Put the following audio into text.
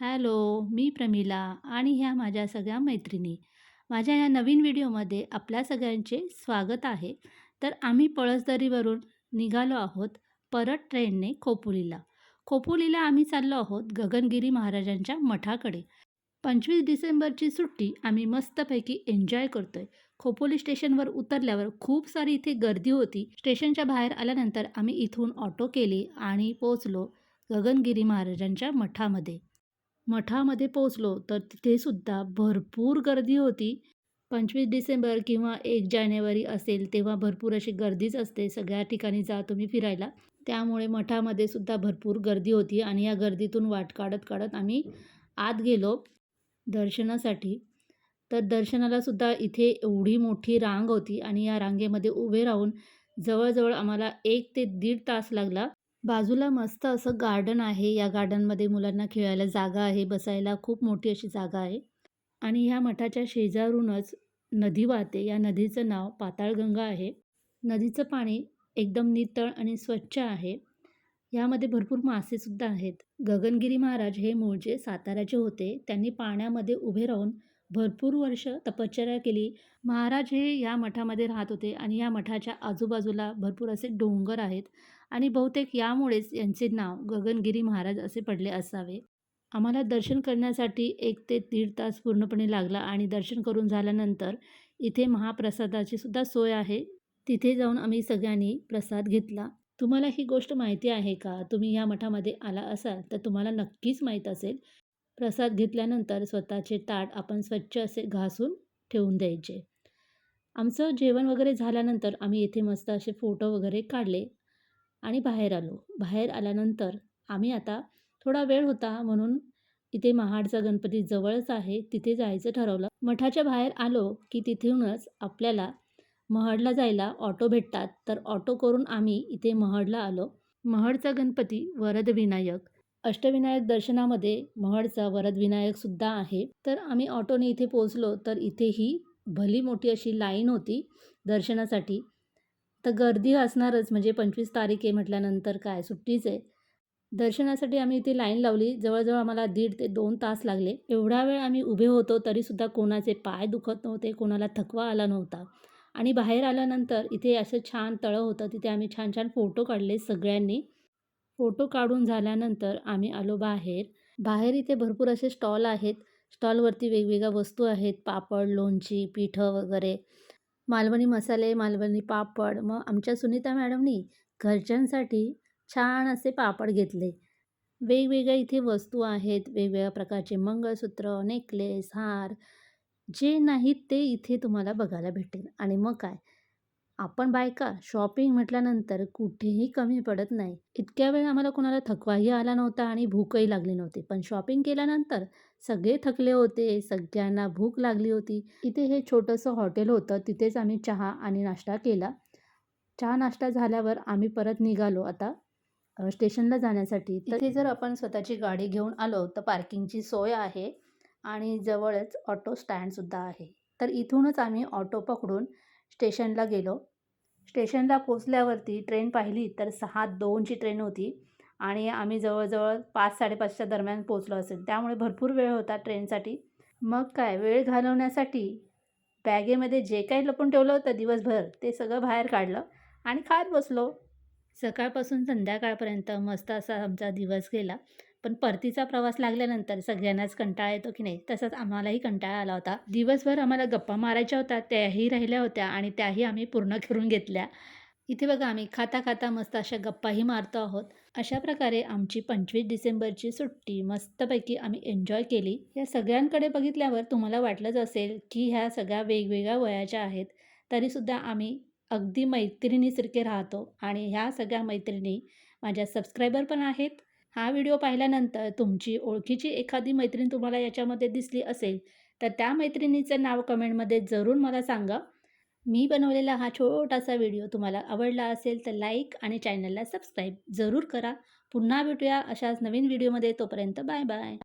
Hello, मी प्रमिला आणि ह्या माझ्या सगळ्या मैत्रिणी. माझ्या ह्या नवीन व्हिडिओमध्ये आपल्या सगळ्यांचे स्वागत आहे. तर आम्ही पळसदरीवरून निघालो आहोत परत ट्रेनने खोपोलीला. खोपोलीला आम्ही चाललो आहोत गगनगिरी महाराजांच्या मठाकडे. 25 डिसेंबरची सुट्टी आम्ही मस्तपैकी एन्जॉय करतोय. खोपोली स्टेशनवर उतरल्यावर खूप सारी इथे गर्दी होती. स्टेशनच्या बाहेर आल्यानंतर आम्ही इथून ऑटो केली आणि पोचलो गगनगिरी महाराजांच्या मठामध्ये. मठामध्ये पोहोचलो तर तिथे सुद्धा भरपूर गर्दी होती. 25 डिसेंबर किंवा एक जानेवारी असेल तेव्हा भरपूर अशी गर्दीच असते. सगळ्या ठिकाणी जा तुम्ही फिरायला. त्यामुळे मठामध्ये सुद्धा भरपूर गर्दी होती आणि या गर्दीतून वाट काढत काढत आम्ही आत गेलो दर्शनासाठी. तर दर्शनाला सुद्धा इथे एवढी मोठी रांग होती आणि या रांगेमध्ये उभे राहून जवळजवळ आम्हाला एक ते दीड तास लागला. बाजूला मस्त असं गार्डन आहे. या गार्डनमध्ये मुलांना खेळायला जागा आहे, बसायला खूप मोठी अशी जागा आहे. आणि ह्या मठाच्या शेजारूनच नदी वाहते. या नदीचं नाव पाताळगंगा आहे. नदीचं पाणी एकदम नितळ आणि स्वच्छ आहे. यामध्ये भरपूर मासेसुद्धा आहेत. गगनगिरी महाराज हे मूळचे साताऱ्याचे होते. त्यांनी पाण्यामध्ये उभे राहून भरपूर वर्ष तपश्चर्या केली. महाराज हे या मठामध्ये राहत होते आणि या मठाच्या आजूबाजूला भरपूर असे डोंगर आहेत आणि बहुतेक यामुळेच यांचे नाव गगनगिरी महाराज असे पडले असावे. आम्हाला दर्शन करण्यासाठी एक ते दीड तास पूर्णपणे लागला आणि दर्शन करून झाल्यानंतर इथे महाप्रसादाची सुद्धा सोय आहे. तिथे जाऊन आम्ही सगळ्यांनी प्रसाद घेतला. तुम्हाला ही गोष्ट माहिती आहे का? तुम्ही ह्या मठामध्ये आला असाल तर तुम्हाला नक्कीच माहीत असेल. प्रसाद घेतल्यानंतर स्वतःचे ताट आपण स्वच्छ असे घासून ठेवून द्यायचे. आमचं जेवण वगैरे झाल्यानंतर आम्ही इथे मस्त असे फोटो वगैरे काढले आणि बाहेर आलो. बाहेर आल्यानंतर आम्ही आता थोडा वेळ होता म्हणून इथे महाडचा गणपती जवळच आहे. तिथे जायचं ठरवलं. मठाच्या बाहेर आलो की तिथूनच आपल्याला महडला जायला ऑटो भेटतात. तर ऑटो करून आम्ही इथे महडला आलो. महडचा गणपती वरदविनायक. अष्टविनायक दर्शनामध्ये महडचा वरदविनायकसुद्धा आहे. तर आम्ही ऑटोने इथे पोहोचलो तर इथेही भली मोठी अशी लाईन होती दर्शनासाठी. तर गर्दी असणारच म्हणजे 25 तारीख आहे म्हटल्यानंतर काय सुट्टीच आहे. दर्शनासाठी आम्ही इथे लाईन लावली. जवळजवळ आम्हाला दीड ते दोन तास लागले. एवढा वेळ आम्ही उभे होतो तरीसुद्धा कोणाचे पाय दुखत नव्हते, कोणाला थकवा आला नव्हता. आणि बाहेर आल्यानंतर इथे असं छान तळं होतं. तिथे आम्ही छान-छान फोटो काढले सगळ्यांनी. फोटो काढून झाल्यानंतर आम्ही आलो बाहेर. बाहेर इथे भरपूर असे स्टॉल आहेत. स्टॉलवरती वेगवेगळ्या वस्तू आहेत. पापड, लोणची, पिठं वगैरे. मालवणी मसाले, मालवणी पापड. मग आमच्या सुनीता मॅडमनी घरच्यांसाठी छान असे पापड घेतले. वेगवेगळ्या इथे वस्तू आहेत. वेगवेगळ्या प्रकारचे मंगळसूत्र, नेकलेस, हार जे नाहीत ते इथे तुम्हाला बघायला भेटेल. आणि मग काय आपण बायका शॉपिंग म्हटल्यानंतर कुठेही कमी पडत नाही. इतक्या वेळ आम्हाला कोणाला थकवाही आला नव्हता आणि भूकही लागली नव्हती. पण शॉपिंग केल्यानंतर सगळे थकले होते. सगळ्यांना भूक लागली होती. इथे हे छोटंसं हॉटेल होतं. तिथेच आम्ही चहा आणि नाश्ता केला. चहा नाश्ता झाल्यावर आम्ही परत निघालो आता स्टेशनला जाण्यासाठी. तिथे जर आपण स्वतःची गाडी घेऊन आलो तर पार्किंगची सोय आहे आणि जवळच ऑटो स्टँडसुद्धा आहे. तर इथूनच आम्ही ऑटो पकडून स्टेशनला गेलो. स्टेशनला पोचल्यावरती ट्रेन पाहिली तर सहा दोनची ट्रेन होती आणि आम्ही जवळजवळ पाच साडेपाचच्या दरम्यान पोचलो असेल. त्यामुळे भरपूर वेळ होता ट्रेनसाठी. मग काय वेळ घालवण्यासाठी बॅगेमध्ये जे काही लपून ठेवलं होतं दिवसभर ते सगळं बाहेर काढलं आणि खात बसलो. सकाळपासून संध्याकाळपर्यंत मस्त असा आमचा दिवस गेला. पण परतीचा प्रवास लागल्यानंतर सगळ्यांनाच कंटाळा येतो की नाही, तसाच आम्हालाही कंटाळा आला होता. दिवसभर आम्हाला गप्पा मारायच्या होत्या त्याही राहिल्या होत्या आणि त्याही आम्ही पूर्ण करून घेतल्या. इथे बघा आम्ही खाता-खाता मस्त अशा गप्पाही मारतो आहोत. अशा प्रकारे आमची 25 डिसेंबरची सुट्टी मस्तपैकी आम्ही एन्जॉय केली. या सगळ्यांकडे बघितल्यावर तुम्हाला वाटलंच असेल की ह्या सगळ्या वेगवेगळ्या वयाच्या आहेत. तरीसुद्धा आम्ही अगदी मैत्रिणीसारखे राहतो आणि ह्या सगळ्या मैत्रिणी माझ्या सबस्क्रायबर पण आहेत. हा व्हिडिओ पाहिल्यानंतर तुमची ओळखीची एखादी मैत्रीण तुम्हाला याच्यामध्ये दिसली असेल तर त्या मैत्रिणीचं नाव कमेंटमध्ये जरूर मला सांगा. मी बनवलेला हा छोटासा व्हिडिओ तुम्हाला आवडला असेल तर लाईक आणि चॅनलला सबस्क्राईब जरूर करा. पुन्हा भेटूया अशाच नवीन व्हिडिओमध्ये. तोपर्यंत बाय बाय.